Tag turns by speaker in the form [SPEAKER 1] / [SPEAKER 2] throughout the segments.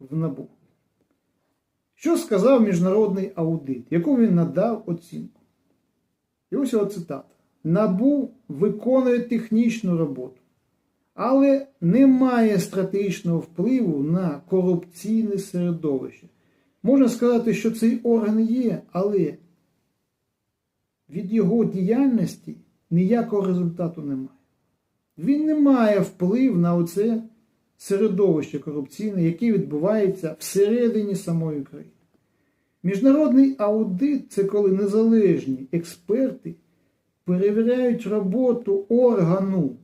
[SPEAKER 1] в НАБУ. Що сказав міжнародний аудит, яку він надав оцінку? І ось його цитата. НАБУ виконує технічну роботу, але не має стратегічного впливу на корупційне середовище. Можна сказати, що цей орган є, але від його діяльності ніякого результату немає. Він не має вплив на оце середовище корупційне, яке відбувається всередині самої країни. Міжнародний аудит це коли незалежні експерти перевіряють роботу органу,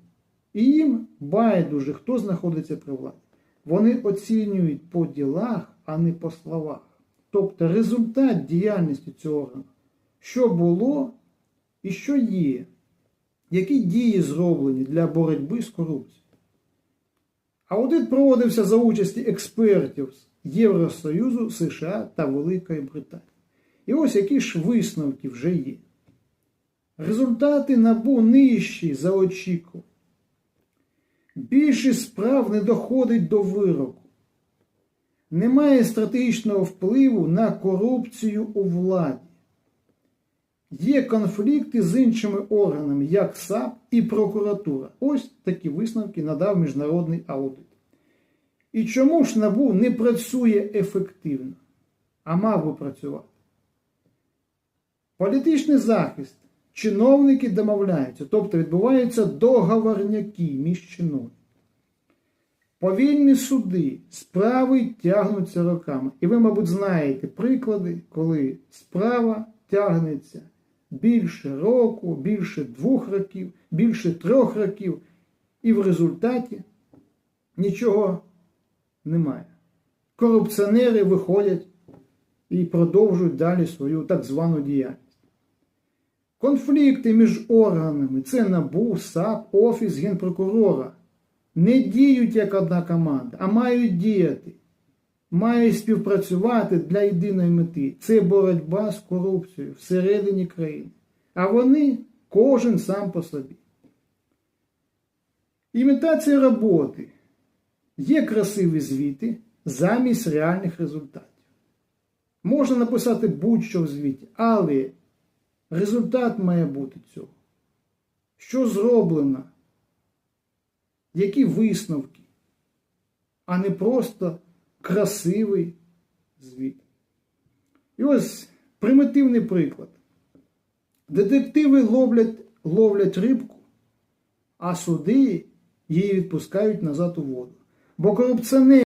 [SPEAKER 1] і їм байдуже, хто знаходиться при владі. Вони оцінюють по ділах, а не по словах. Тобто результат діяльності цього органу, що було і що є, які дії зроблені для боротьби з корупцією. Аудит проводився за участі експертів з Євросоюзу, США та Великої Британії. І ось які ж висновки вже є. Результати набу нижчі за очікування. Більшість справ не доходить до вироку. Немає стратегічного впливу на корупцію у владі. Є конфлікти з іншими органами, як САП і прокуратура. Ось такі висновки надав міжнародний аудит. І чому ж НАБУ не працює ефективно, а мав би працювати? Політичний захист. Чиновники домовляються, тобто відбуваються договорняки між чиновниками. Повільні суди, справи тягнуться роками. І ви, мабуть, знаєте приклади, коли справа тягнеться більше року, більше двох років, більше трьох років, і в результаті нічого немає. Корупціонери виходять і продовжують далі свою так звану діяльність. Конфлікти між органами це НАБУ, САП, Офіс Генпрокурора. Не діють як одна команда, а мають діяти. Мають співпрацювати для єдиної мети. Це боротьба з корупцією всередині країни. А вони кожен сам по собі. Імітація роботи. Є красиві звіти замість реальних результатів. Можна написати будь-що в звіті, але результат має бути цього. Що зроблено? Які висновки, а не просто красивий звіт. І ось примітивний приклад. Детективи ловлять, ловлять рибку, а суди її відпускають назад у воду. Бо корупціонери